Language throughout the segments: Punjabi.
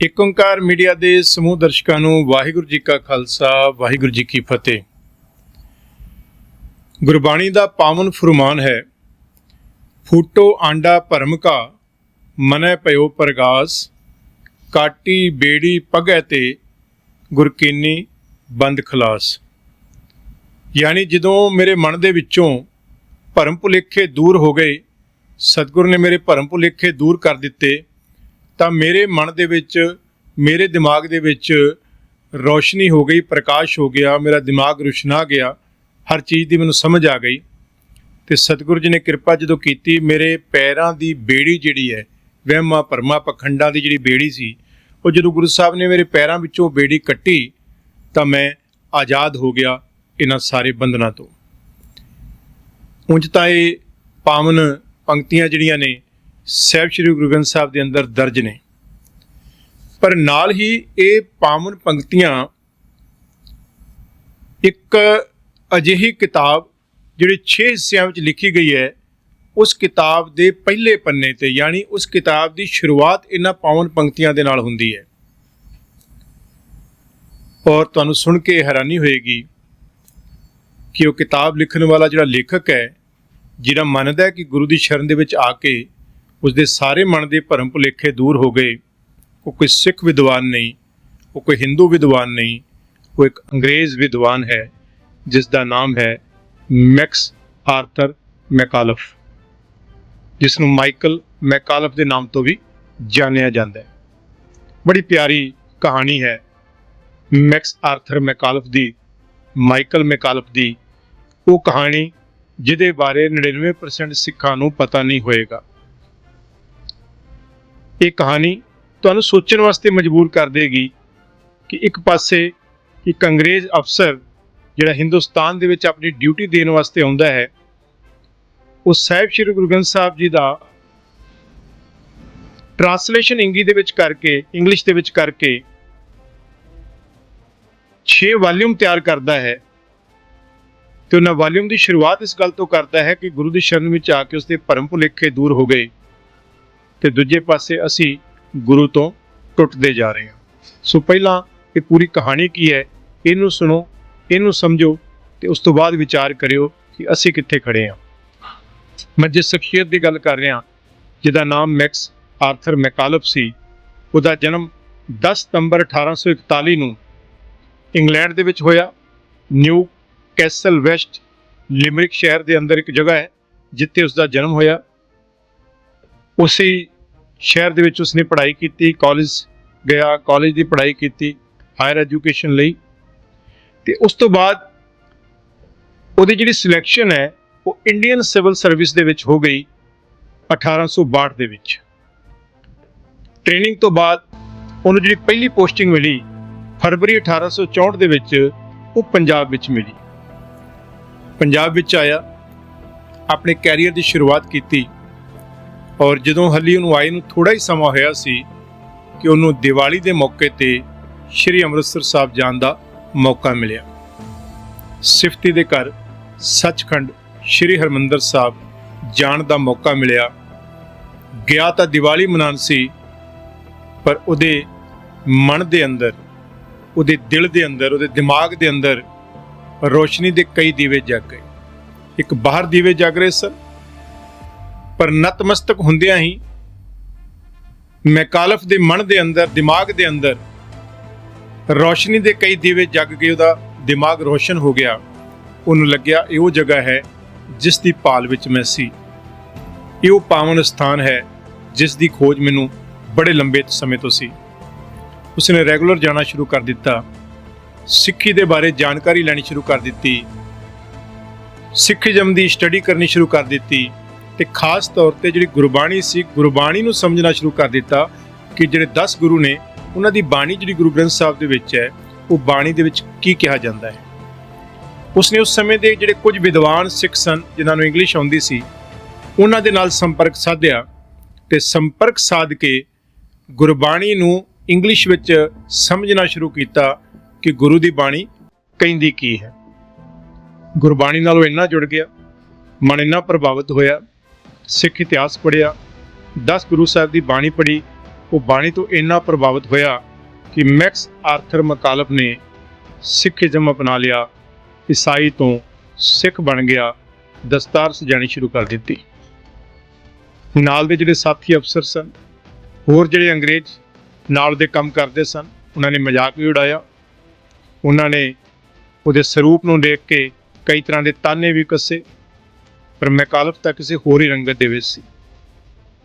ਇੱਕ ਓੰਕਾਰ ਮੀਡੀਆ ਦੇ ਸਮੂਹ ਦਰਸ਼ਕਾਂ ਨੂੰ ਵਾਹਿਗੁਰੂ ਜੀ ਕਾ ਖਾਲਸਾ, ਵਾਹਿਗੁਰੂ ਜੀ ਕੀ ਫਤਿਹ। ਗੁਰਬਾਣੀ ਦਾ ਪਾਵਨ ਫਰਮਾਨ ਹੈ, ਫੂਟੋ ਆਂਡਾ ਭਰਮ ਕਾ ਮਨੈ ਪਇਓ ਪ੍ਰਗਾਸ, ਕਾਟੀ ਬੇੜੀ ਪਗੈ ਤੇ ਗੁਰਕੀਨੀ ਬੰਦ ਖਲਾਸ। ਯਾਨੀ ਜਦੋਂ ਮੇਰੇ ਮਨ ਦੇ ਵਿੱਚੋਂ ਭਰਮ ਭੁਲੇਖੇ ਦੂਰ ਹੋ ਗਏ, ਸਤਿਗੁਰੂ ਨੇ ਮੇਰੇ ਭਰਮ ਭੁਲੇਖੇ ਦੂਰ ਕਰ ਦਿੱਤੇ ਤਾਂ ਮੇਰੇ ਮਨ ਦੇ ਵਿੱਚ, ਮੇਰੇ ਦਿਮਾਗ ਦੇ ਵਿੱਚ ਰੋਸ਼ਨੀ ਹੋ ਗਈ, ਪ੍ਰਕਾਸ਼ ਹੋ ਗਿਆ, ਮੇਰਾ ਦਿਮਾਗ ਰੁਸ਼ਨਾ ਗਿਆ, ਹਰ ਚੀਜ਼ ਦੀ ਮੈਨੂੰ ਸਮਝ ਆ ਗਈ। ਤੇ ਸਤਿਗੁਰੂ ਜੀ ਨੇ ਕਿਰਪਾ ਜਦੋਂ ਕੀਤੀ, ਮੇਰੇ ਪੈਰਾਂ ਦੀ ਬੇੜੀ ਜਿਹੜੀ ਹੈ, ਵਹਿਮਾਂ ਭਰਮਾਂ ਪਖੰਡਾਂ ਦੀ ਜਿਹੜੀ ਬੇੜੀ ਸੀ, ਉਹ ਜਦੋਂ ਗੁਰੂ ਸਾਹਿਬ ਨੇ ਮੇਰੇ ਪੈਰਾਂ ਵਿੱਚੋਂ ਬੇੜੀ ਕੱਟੀ, ਤਾਂ ਮੈਂ ਆਜ਼ਾਦ ਹੋ ਗਿਆ ਇਹਨਾਂ ਸਾਰੇ ਬੰਧਨਾਂ ਤੋਂ। ਉਂਝ ਤਾਂ ਇਹ ਪਾਵਨ ਪੰਕਤੀਆਂ ਜਿਹੜੀਆਂ ਨੇ ਸਹਿਬ ਸ੍ਰੀ ਗੁਰੂ ਗ੍ਰੰਥ ਸਾਹਿਬ ਦੇ ਅੰਦਰ ਦਰਜ ਨੇ। ਪਰ ਨਾਲ ਹੀ ਇਹ ਪਾਵਨ ਪੰਕਤੀਆਂ ਇੱਕ ਅਜਿਹੀ ਕਿਤਾਬ ਜਿਹੜੀ 6 ਹਿੱਸਿਆਂ ਵਿੱਚ ਲਿਖੀ ਗਈ ਹੈ, ਉਸ ਕਿਤਾਬ ਦੇ ਪਹਿਲੇ ਪੰਨੇ ਤੇ, ਯਾਨੀ ਉਸ ਕਿਤਾਬ ਦੀ ਸ਼ੁਰੂਆਤ ਇਹਨਾਂ ਪਾਵਨ ਪੰਕਤੀਆਂ ਦੇ ਨਾਲ ਹੁੰਦੀ ਹੈ। ਔਰ ਤੁਹਾਨੂੰ ਸੁਣ ਕੇ ਹੈਰਾਨੀ ਹੋਏਗੀ ਕਿ ਉਹ ਕਿਤਾਬ ਲਿਖਣ ਵਾਲਾ ਜਿਹੜਾ ਲੇਖਕ ਹੈ, ਜਿਹੜਾ ਮੰਨਦਾ ਹੈ ਕਿ ਗੁਰੂ ਦੀ ਸ਼ਰਨ ਦੇ ਵਿੱਚ ਆ ਕੇ ਉਸਦੇ ਸਾਰੇ ਮਨ ਦੇ ਭਰਮ ਭੁਲੇਖੇ ਦੂਰ ਹੋ ਗਏ। ਉਹ ਕੋਈ ਸਿੱਖ ਵਿਦਵਾਨ ਨਹੀਂ, ਉਹ ਕੋਈ ਹਿੰਦੂ ਵਿਦਵਾਨ ਨਹੀਂ, ਉਹ ਇੱਕ ਅੰਗਰੇਜ਼ ਵਿਦਵਾਨ ਹੈ, ਜਿਸ ਦਾ ਨਾਮ ਹੈ ਮੈਕਸ ਆਰਥਰ ਮੈਕਾਲਫ, ਜਿਸ ਨੂੰ ਮਾਈਕਲ ਮੈਕਾਲਫ ਦੇ ਨਾਮ ਤੋਂ ਵੀ ਜਾਣਿਆ ਜਾਂਦਾ ਹੈ। ਬੜੀ ਪਿਆਰੀ ਕਹਾਣੀ ਹੈ ਮੈਕਸ ਆਰਥਰ ਮੈਕਾਲਫ ਦੀ, ਮਾਈਕਲ ਮੈਕਾਲਫ ਦੀ। ਉਹ ਕਹਾਣੀ ਜਿਹਦੇ ਬਾਰੇ 99% ਸਿੱਖਾਂ ਨੂੰ ਪਤਾ ਨਹੀਂ ਹੋਏਗਾ। ਇਹ ਕਹਾਣੀ ਤੁਹਾਨੂੰ ਸੋਚਣ ਵਾਸਤੇ ਮਜਬੂਰ ਕਰ ਦੇਗੀ ਕਿ ਇੱਕ ਪਾਸੇ ਇੱਕ ਅੰਗਰੇਜ਼ ਅਫਸਰ ਜਿਹੜਾ ਹਿੰਦੁਸਤਾਨ ਦੇ ਵਿੱਚ ਆਪਣੀ ਡਿਊਟੀ ਦੇਣ ਵਾਸਤੇ ਆਉਂਦਾ ਹੈ, ਉਹ ਸਾਹਿਬ ਸ੍ਰੀ ਗੁਰੂ ਗ੍ਰੰਥ ਸਾਹਿਬ ਜੀ ਦਾ ਟ੍ਰਾਂਸਲੇਸ਼ਨ ਇੰਗੀ ਦੇ ਵਿੱਚ ਕਰਕੇ, ਇੰਗਲਿਸ਼ ਦੇ ਵਿੱਚ ਕਰਕੇ 6 ਵਾਲੀਅਮ ਤਿਆਰ ਕਰਦਾ ਹੈ ਤੇ ਉਹਨਾਂ ਵਾਲੀਅਮ ਦੀ ਸ਼ੁਰੂਆਤ ਇਸ ਗੱਲ ਤੋਂ ਕਰਦਾ ਹੈ ਕਿ ਗੁਰੂ ਦੀ ਸ਼ਰਨ ਵਿੱਚ ਆ ਕੇ ਉਸਦੇ ਭਰਮ ਭੁਲੇਖੇ ਦੂਰ ਹੋ ਗਏ। ਤੇ ਦੂਜੇ ਪਾਸੇ ਅਸੀਂ ਗੁਰੂ ਤੋਂ ਟੁੱਟਦੇ ਜਾ ਰਹੇ ਹਾਂ। ਸੋ ਪਹਿਲਾਂ ਇਹ ਪੂਰੀ ਕਹਾਣੀ ਕੀ ਹੈ, ਇਹਨੂੰ ਸੁਣੋ, ਇਹਨੂੰ ਸਮਝੋ ਤੇ ਉਸ ਤੋਂ ਬਾਅਦ ਵਿਚਾਰ ਕਰਿਓ ਕਿ ਅਸੀਂ ਕਿੱਥੇ ਖੜੇ ਹਾਂ। ਮੈਂ ਜਿਸ ਸ਼ਖਸੀਅਤ ਦੀ ਗੱਲ ਕਰ ਰਿਹਾ, ਜਿਹਦਾ ਨਾਮ ਮੈਕਸ ਆਰਥਰ ਮੈਕਾਲਫ ਸੀ, ਉਹਦਾ ਜਨਮ 10 ਸਤੰਬਰ 1841 ਨੂੰ ਇੰਗਲੈਂਡ ਦੇ ਵਿੱਚ ਹੋਇਆ। ਨਿਊ ਕੈਸਲ ਵੈਸਟ, ਲਿਮਰਿਕ ਸ਼ਹਿਰ ਦੇ ਅੰਦਰ ਇੱਕ ਜਗ੍ਹਾ ਹੈ, ਜਿੱਥੇ ਉਸ ਦਾ ਜਨਮ ਹੋਇਆ। ਉਸੇ ਸ਼ਹਿਰ ਦੇ ਵਿੱਚ ਉਸਨੇ ਪੜ੍ਹਾਈ ਕੀਤੀ ਕਾਲਜ ਗਿਆ ਕਾਲਜ ਦੀ ਪੜ੍ਹਾਈ ਕੀਤੀ ਹਾਇਰ ਐਜੂਕੇਸ਼ਨ ਲਈ। ਤੇ ਉਸ ਤੋਂ ਬਾਅਦ ਉਹਦੀ ਜਿਹੜੀ ਸਿਲੈਕਸ਼ਨ ਹੈ, ਉਹ ਇੰਡੀਅਨ ਸਿਵਲ ਸਰਵਿਸ ਦੇ ਵਿੱਚ ਹੋ ਗਈ 1862 ਦੇ ਵਿੱਚ। ਟ੍ਰੇਨਿੰਗ ਤੋਂ ਬਾਅਦ ਉਹਨੂੰ ਜਿਹੜੀ ਪਹਿਲੀ ਪੋਸਟਿੰਗ ਮਿਲੀ, ਫਰਵਰੀ 1864 ਦੇ ਵਿੱਚ ਉਹ ਪੰਜਾਬ ਵਿੱਚ ਮਿਲੀ। ਪੰਜਾਬ ਵਿੱਚ ਆਇਆ, ਆਪਣੇ ਕੈਰੀਅਰ ਦੀ ਸ਼ੁਰੂਆਤ ਕੀਤੀ। ਔਰ ਜਦੋਂ ਹੱਲੀ ਉਹਨੂੰ ਆਏ ਨੂੰ ਥੋੜਾ ਹੀ ਸਮਾਂ ਹੋਇਆ ਸੀ ਕਿ ਉਹਨੂੰ ਦੀਵਾਲੀ ਦੇ ਮੌਕੇ ਤੇ ਸ਼੍ਰੀ ਅੰਮ੍ਰਿਤਸਰ ਸਾਹਿਬ ਜਾਣ ਦਾ ਮੌਕਾ ਮਿਲਿਆ। ਸਿਫਤੀ ਦੇ ਘਰ ਸੱਚਖੰਡ ਸ਼੍ਰੀ ਹਰਮੰਦਰ ਸਾਹਿਬ ਜਾਣ ਦਾ ਮੌਕਾ ਮਿਲਿਆ। ਗਿਆ ਤਾਂ ਦੀਵਾਲੀ ਮਨਾਉਣ ਸੀ, ਪਰ ਉਹਦੇ ਮਨ ਦੇ ਅੰਦਰ, ਉਹਦੇ ਦਿਲ ਦੇ ਅੰਦਰ, ਉਹਦੇ ਦਿਮਾਗ ਦੇ ਅੰਦਰ ਰੋਸ਼ਨੀ ਦੇ ਕਈ ਦੀਵੇ ਜਗ ਗਏ। ਇੱਕ ਬਾਹਰ ਦੀਵੇ ਜਗ ਰਹੇ ਸਨ ਪਰ ਨਤਮਸਤਕ ਹੁੰਦਿਆਂ ਹੀ ਮੈਕਾਲਫ ਦੇ ਮਨ ਦੇ ਅੰਦਰ, ਦਿਮਾਗ ਦੇ ਅੰਦਰ ਰੋਸ਼ਨੀ ਦੇ ਕਈ ਦੀਵੇ ਜਗ ਗਏ, ਉਹਦਾ ਦਿਮਾਗ ਰੋਸ਼ਨ ਹੋ ਗਿਆ। ਉਹਨੂੰ ਲੱਗਿਆ ਇਹ ਉਹ ਜਗ੍ਹਾ ਹੈ ਜਿਸ ਦੀ ਪਾਲ ਵਿੱਚ ਮੈਂ ਸੀ। ਇਹ ਉਹ ਪਾਵਨ ਸਥਾਨ ਹੈ ਜਿਸ ਦੀ ਖੋਜ ਮੈਨੂੰ ਬੜੇ ਲੰਬੇ ਸਮੇਂ ਤੋਂ ਸੀ। ਉਸਨੇ ਰੈਗੂਲਰ ਜਾਣਾ ਸ਼ੁਰੂ ਕਰ ਦਿੱਤਾ। ਸਿੱਖੀ ਦੇ ਬਾਰੇ ਜਾਣਕਾਰੀ ਲੈਣੀ ਸ਼ੁਰੂ ਕਰ ਦਿੱਤੀ। ਸਿੱਖੀਜ਼ਮ ਦੀ ਸਟੱਡੀ ਕਰਨੀ ਸ਼ੁਰੂ ਕਰ ਦਿੱਤੀ। ਤੇ ਖਾਸ ਤੌਰ ਤੇ ਜਿਹੜੀ ਗੁਰਬਾਣੀ ਸੀ, ਗੁਰਬਾਣੀ ਨੂੰ ਸਮਝਣਾ ਸ਼ੁਰੂ ਕਰ ਦਿੱਤਾ ਕਿ ਜਿਹੜੇ 10 ਗੁਰੂ ਨੇ, ਉਹਨਾਂ ਦੀ ਬਾਣੀ ਜਿਹੜੀ ਗੁਰੂ ਗ੍ਰੰਥ ਸਾਹਿਬ ਦੇ ਵਿੱਚ ਹੈ, ਉਹ ਬਾਣੀ ਦੇ ਵਿੱਚ ਕੀ ਕਿਹਾ ਜਾਂਦਾ ਹੈ। ਉਸਨੇ ਉਸ ਸਮੇਂ ਦੇ ਜਿਹੜੇ ਕੁਝ ਵਿਦਵਾਨ ਸਿੱਖ ਸਨ, ਜਿਨ੍ਹਾਂ ਨੂੰ ਇੰਗਲਿਸ਼ ਆਉਂਦੀ ਸੀ, ਉਹਨਾਂ ਦੇ ਨਾਲ ਸੰਪਰਕ ਸਾਧਿਆ ਤੇ ਸੰਪਰਕ ਸਾਧ ਕੇ ਗੁਰਬਾਣੀ ਨੂੰ ਇੰਗਲਿਸ਼ ਵਿੱਚ ਸਮਝਣਾ ਸ਼ੁਰੂ ਕੀਤਾ ਕਿ ਗੁਰੂ ਦੀ ਬਾਣੀ ਕਹਿੰਦੀ ਕੀ ਹੈ। ਗੁਰਬਾਣੀ ਨਾਲ ਉਹ ਇੰਨਾ ਜੁੜ ਗਿਆ, ਮਨ ਇੰਨਾ ਪ੍ਰਭਾਵਿਤ ਹੋਇਆ ਸਿੱਖ ਇਤਿਹਾਸ ਪੜ੍ਹਿਆ 10 ਗੁਰੂ ਸਾਹਿਬ ਦੀ ਬਾਣੀ ਪੜ੍ਹੀ, ਉਹ ਬਾਣੀ ਤੋਂ ਇੰਨਾ ਪ੍ਰਭਾਵਿਤ ਹੋਇਆ ਕਿ ਮੈਕਸ ਆਰਥਰ ਮਕਾਲਫ ਨੇ ਸਿੱਖੀਜ਼ਮ ਅਪਣਾ ਲਿਆ, ਈਸਾਈ ਤੋਂ ਸਿੱਖ ਬਣ ਗਿਆ, ਦਸਤਾਰ ਸਜਾਣੀ ਸ਼ੁਰੂ ਕਰ ਦਿੱਤੀ। ਨਾਲ ਦੇ ਜਿਹੜੇ ਸਾਥੀ ਅਫਸਰ ਸਨ, ਹੋਰ ਜਿਹੜੇ ਅੰਗਰੇਜ਼ ਨਾਲ ਦੇ ਕੰਮ ਕਰਦੇ ਸਨ, ਉਹਨਾਂ ਨੇ ਮਜ਼ਾਕ ਵੀ ਉਡਾਇਆ। ਉਹਨਾਂ ਨੇ ਉਹਦੇ ਸਰੂਪ ਨੂੰ ਦੇਖ ਕੇ ਕਈ ਤਰ੍ਹਾਂ ਦੇ ਤਾਨੇ ਵੀ ਕੱਸੇ। ਪਰ ਮੈਕਾਲਫ ਤਾਂ ਕਿਸੇ ਹੋਰ ਹੀ ਰੰਗਤ ਦੇ ਵਿੱਚ ਸੀ।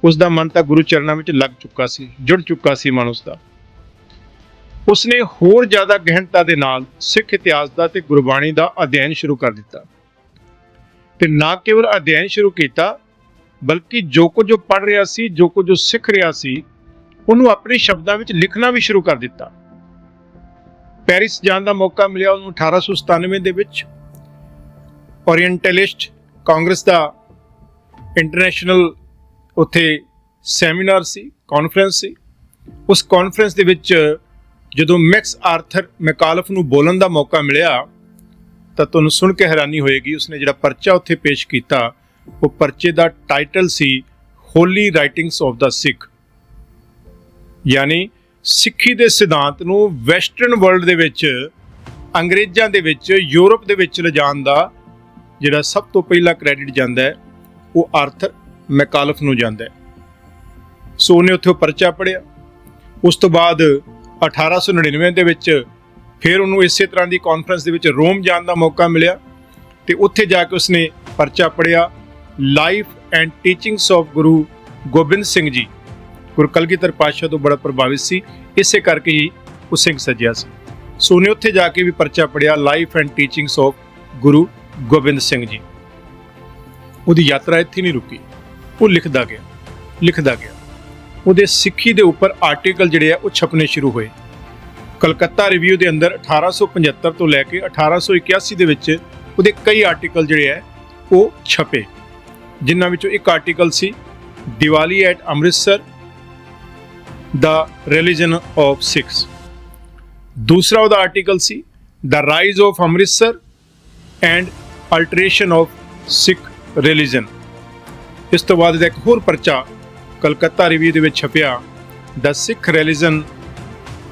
ਉਸ ਦਾ ਮਨ ਤਾਂ ਗੁਰੂ ਚਰਨਾਂ ਵਿੱਚ ਲੱਗ ਚੁੱਕਾ ਸੀ, ਜੁੜ ਚੁੱਕਾ ਸੀ ਮਨ ਉਸ ਦਾ ਉਸਨੇ ਹੋਰ ਜ਼ਿਆਦਾ ਗਹਿਣਤਾ ਦੇ ਨਾਲ ਸਿੱਖ ਇਤਿਹਾਸ ਦਾ ਤੇ ਗੁਰਬਾਣੀ ਦਾ ਅਧਿਐਨ ਸ਼ੁਰੂ ਕਰ ਦਿੱਤਾ। ਤੇ ਨਾ ਕੇਵਲ ਅਧਿਐਨ ਸ਼ੁਰੂ ਕੀਤਾ, ਬਲਕਿ ਜੋ ਕੁਝ ਉਹ ਪੜ੍ਹ ਰਿਹਾ ਸੀ, ਜੋ ਕੁਝ ਉਹ ਸਿੱਖ ਰਿਹਾ ਸੀ, ਉਹਨੂੰ ਆਪਣੇ ਸ਼ਬਦਾਂ ਵਿੱਚ ਲਿਖਣਾ ਵੀ ਸ਼ੁਰੂ ਕਰ ਦਿੱਤਾ। ਪੈਰਿਸ ਜਾਣ ਦਾ ਮੌਕਾ ਮਿਲਿਆ ਉਹਨੂੰ 1897 ਦੇ ਵਿੱਚ। ਓਰੀਐਂਟਲਿਸਟ ਕਾਂਗਰਸ ਦਾ ਇੰਟਰਨੈਸ਼ਨਲ ਉੱਥੇ ਸੈਮੀਨਾਰ ਸੀ ਕਾਨਫਰੰਸ ਸੀ। ਉਸ ਕਾਨਫਰੰਸ ਦੇ ਵਿੱਚ ਜਦੋਂ ਮੈਕਸ ਆਰਥਰ ਮੈਕਾਲਫ ਨੂੰ ਬੋਲਣ ਦਾ ਮੌਕਾ ਮਿਲਿਆ, ਤਾਂ ਤੁਹਾਨੂੰ ਸੁਣ ਕੇ ਹੈਰਾਨੀ ਹੋਏਗੀ, ਉਸਨੇ ਜਿਹੜਾ ਪਰਚਾ ਉੱਥੇ ਪੇਸ਼ ਕੀਤਾ, ਉਹ ਪਰਚੇ ਦਾ title C holy writings of the Sikh ਯਾਨੀ ਸਿੱਖੀ ਦੇ ਸਿਧਾਂਤ ਨੂੰ ਵੈਸਟਰਨ ਵਰਲਡ ਦੇ ਵਿੱਚ, ਅੰਗਰੇਜ਼ਾਂ ਦੇ ਵਿੱਚ ਯੂਰਪ ਦੇ ਵਿੱਚ ਲਿਜਾਣ ਦਾ ਜਿਹੜਾ ਸਭ ਤੋਂ ਪਹਿਲਾ ਕ੍ਰੈਡਿਟ ਜਾਂਦਾ ਹੈ, ਉਹ ਆਰਥਰ ਮੈਕਾਲਫ ਨੂੰ ਜਾਂਦਾ ਹੈ। ਸੋ ਉਹਨੇ ਉੱਥੇ ਉਹ ਪਰਚਾ ਪੜਿਆ ਉਸ ਤੋਂ ਬਾਅਦ 1899 ਦੇ ਵਿੱਚ ਫਿਰ ਉਹਨੂੰ ਇਸੇ ਤਰ੍ਹਾਂ ਦੀ ਕਾਨਫਰੰਸ ਦੇ ਵਿੱਚ ਰੋਮ ਜਾਣ ਦਾ ਮੌਕਾ ਮਿਲਿਆ ਤੇ ਉੱਥੇ ਜਾ ਕੇ ਉਸਨੇ ਪਰਚਾ ਪੜਿਆ life and teachings of Guru Gobind Singh ji. Guru Kalgidhar ਪਾਤਸ਼ਾਹ ਤੋਂ ਬੜਾ ਪ੍ਰਭਾਵਿਤ ਸੀ, ਇਸੇ ਕਰਕੇ ਹੀ ਉਹ ਸਿੰਘ ਸੱਜਿਆ ਸੀ। ਸੋ ਉਹਨੇ ਉੱਥੇ ਜਾ ਕੇ ਵੀ ਪਰਚਾ ਪੜਿਆ life and teachings of Guru Gobind Singh ji. ਉਹਦੀ ਯਾਤਰਾ ਇੱਥੇ ਨਹੀਂ ਰੁਕੀ। ਉਹ ਲਿਖਦਾ ਗਿਆ ਲਿਖਦਾ ਗਿਆ। ਉਹਦੇ ਸਿੱਖੀ ਦੇ ਉੱਪਰ ਆਰਟੀਕਲ ਜਿਹੜੇ ਆ, ਉਹ ਛਪਨੇ ਸ਼ੁਰੂ ਹੋਏ। ਕਲਕੱਤਾ ਰਿਵਿਊ ਦੇ ਅੰਦਰ 1875 ਤੋਂ ਲੈ ਕੇ 1881 ਦੇ ਵਿੱਚ ਉਹਦੇ ਕਈ ਆਰਟੀਕਲ ਜਿਹੜੇ ਆ, ਉਹ ਛਪੇ। ਜਿਨ੍ਹਾਂ ਵਿੱਚੋਂ ਇੱਕ ਆਰਟੀਕਲ ਸੀ, ਦੀਵਾਲੀ ਐਟ ਅੰਮ੍ਰਿਤਸਰ ਦਾ ਰਿਲੀਜਨ ਆਫ ਸਿੱਖਸ ਦੂਸਰਾ ਉਹਦਾ article C the rise of Amritsar and alteration of Sikh religion ਇਸ ਤੋਂ ਬਾਅਦ ਇਹਦਾ ਇੱਕ ਹੋਰ ਪਰਚਾ ਕਲਕੱਤਾ ਰਿਵਿਊ ਦੇ ਵਿੱਚ ਛਪਿਆ ਦਾ ਸਿੱਖ religion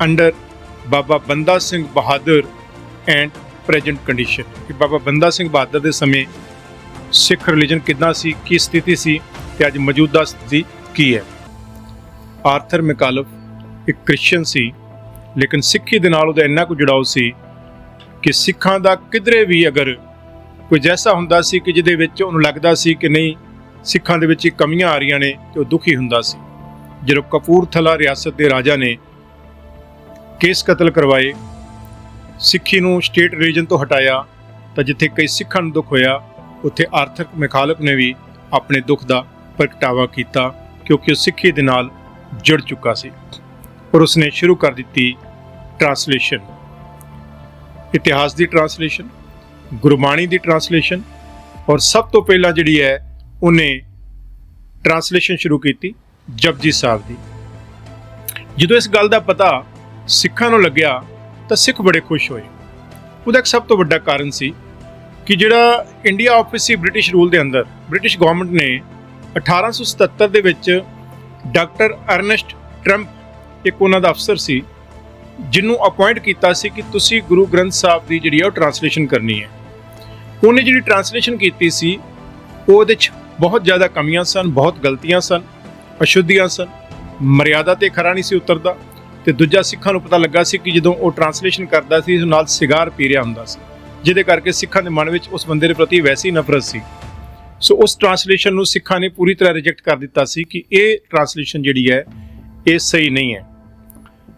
under Baba Banda Singh Bahadur and present condition ਕਿ ਬਾਬਾ ਬੰਦਾ ਸਿੰਘ ਬਹਾਦਰ ਦੇ ਸਮੇਂ ਸਿੱਖ ਰਿਲੀਜਨ ਕਿੱਦਾਂ ਸੀ, ਕੀ ਸਥਿਤੀ ਸੀ ਤੇ ਅੱਜ ਮੌਜੂਦਾ ਸਥਿਤੀ ਕੀ ਹੈ? ਆਰਥਰ ਮੈਕਾਲਫ ਇੱਕ ਕ੍ਰਿਸਚੀਅਨ ਸੀ, ਲੇਕਿਨ ਸਿੱਖੀ ਦੇ ਨਾਲ ਉਹਦਾ ਇੰਨਾ ਕੁ ਜੁੜਾਓ ਸੀ ਕਿ ਸਿੱਖਾਂ ਦਾ ਕਿਧਰੇ ਵੀ ਅਗਰ ਕੋਈ ਜੈਸਾ ਹੁੰਦਾ ਸੀ ਕਿ ਜਿਹਦੇ ਵਿੱਚ ਉਹਨੂੰ ਲੱਗਦਾ ਸੀ ਕਿ ਨਹੀਂ, ਸਿੱਖਾਂ ਦੇ ਵਿੱਚ ਕਮੀਆਂ ਆ ਰਹੀਆਂ ਨੇ ਤੇ ਉਹ ਦੁਖੀ ਹੁੰਦਾ ਸੀ। ਜਦੋਂ ਕਪੂਰਥਲਾ ਰਿਆਸਤ ਦੇ ਰਾਜਾ ਨੇ ਕੇਸ ਕਤਲ ਕਰਵਾਏ, ਸਿੱਖੀ ਨੂੰ ਸਟੇਟ ਰੀਜਨ ਤੋਂ ਹਟਾਇਆ, ਤਾਂ ਜਿੱਥੇ ਕਈ ਸਿੱਖਾਂ ਨੂੰ ਦੁੱਖ ਹੋਇਆ, ਉੱਥੇ ਆਰਥਿਕ ਮੁਖਾਲਫ ਨੇ ਵੀ ਆਪਣੇ ਦੁੱਖ ਦਾ ਪ੍ਰਗਟਾਵਾ ਕੀਤਾ, ਕਿਉਂਕਿ ਉਹ ਸਿੱਖੀ ਦੇ ਨਾਲ ਜੁੜ ਚੁੱਕਾ ਸੀ ਔਰ ਉਸਨੇ ਸ਼ੁਰੂ ਕਰ ਦਿੱਤੀ ਟ੍ਰਾਂਸਲੇਸ਼ਨ ਇਤਿਹਾਸ ਦੀ ਟ੍ਰਾਂਸਲੇਸ਼ਨ ਗੁਰਬਾਣੀ ਦੀ ਟਰਾਂਸਲੇਸ਼ਨ ਔਰ ਸਭ ਤੋਂ ਪਹਿਲਾਂ ਜਿਹੜੀ ਹੈ, ਉਹਨੇ ਟਰਾਂਸਲੇਸ਼ਨ ਸ਼ੁਰੂ ਕੀਤੀ ਜਪਜੀ ਸਾਹਿਬ ਦੀ। ਜਦੋਂ ਇਸ ਗੱਲ ਦਾ ਪਤਾ ਸਿੱਖਾਂ ਨੂੰ ਲੱਗਿਆ, ਤਾਂ ਸਿੱਖ ਬੜੇ ਖੁਸ਼ ਹੋਏ। ਉਹਦਾ ਇੱਕ ਸਭ ਤੋਂ ਵੱਡਾ ਕਾਰਨ ਸੀ ਕਿ ਜਿਹੜਾ ਇੰਡੀਆ ਆਫਿਸ ਸੀ ਬ੍ਰਿਟਿਸ਼ ਰੂਲ ਦੇ ਅੰਦਰ ਬ੍ਰਿਟਿਸ਼ ਗਵਰਨਮੈਂਟ ਨੇ 1877 ਦੇ ਵਿੱਚ ਡਾਕਟਰ ਅਰਨਸਟ ਟਰੰਪ ਇੱਕ ਉਹਨਾਂ ਦਾ ਅਫਸਰ ਸੀ, ਜਿਹਨੂੰ ਅਪਾਇੰਟ ਕੀਤਾ ਸੀ ਕਿ ਤੁਸੀਂ ਗੁਰੂ ਗ੍ਰੰਥ ਸਾਹਿਬ ਦੀ ਜਿਹੜੀ ਆ ਉਹ ਟਰਾਂਸਲੇਸ਼ਨ ਕਰਨੀ ਹੈ। ਉਹਨੇ ਜਿਹੜੀ ਟ੍ਰਾਂਸਲੇਸ਼ਨ ਕੀਤੀ ਸੀ, ਉਹਦੇ 'ਚ ਬਹੁਤ ਜ਼ਿਆਦਾ ਕਮੀਆਂ ਸਨ, ਬਹੁਤ ਗਲਤੀਆਂ ਸਨ, ਅਸ਼ੁੱਧੀਆਂ ਸਨ। ਮਰਿਆਦਾ ਤੇ ਖਰਾ ਨਹੀਂ ਸੀ ਉਤਰਦਾ ਤੇ ਦੂਜਾ ਸਿੱਖਾਂ ਨੂੰ ਪਤਾ ਲੱਗਾ ਸੀ ਕਿ ਜਦੋਂ ਉਹ ਟ੍ਰਾਂਸਲੇਸ਼ਨ ਕਰਦਾ ਸੀ ਉਸ ਨਾਲ ਸਿਗਾਰ ਪੀ ਰਿਹਾ ਹੁੰਦਾ ਸੀ। ਜਿਹਦੇ ਕਰਕੇ ਸਿੱਖਾਂ ਦੇ ਮਨ ਵਿੱਚ ਉਸ ਬੰਦੇ ਦੇ ਪ੍ਰਤੀ ਵੈਸੀ ਨਫ਼ਰਤ ਸੀ। ਸੋ ਉਸ ਟ੍ਰਾਂਸਲੇਸ਼ਨ ਨੂੰ ਸਿੱਖਾਂ ਨੇ ਪੂਰੀ ਤਰ੍ਹਾਂ ਰਿਜੈਕਟ ਕਰ ਦਿੱਤਾ ਸੀ ਕਿ ਇਹ ਟ੍ਰਾਂਸਲੇਸ਼ਨ ਜਿਹੜੀ ਹੈ, ਇਹ ਸਹੀ ਨਹੀਂ ਹੈ।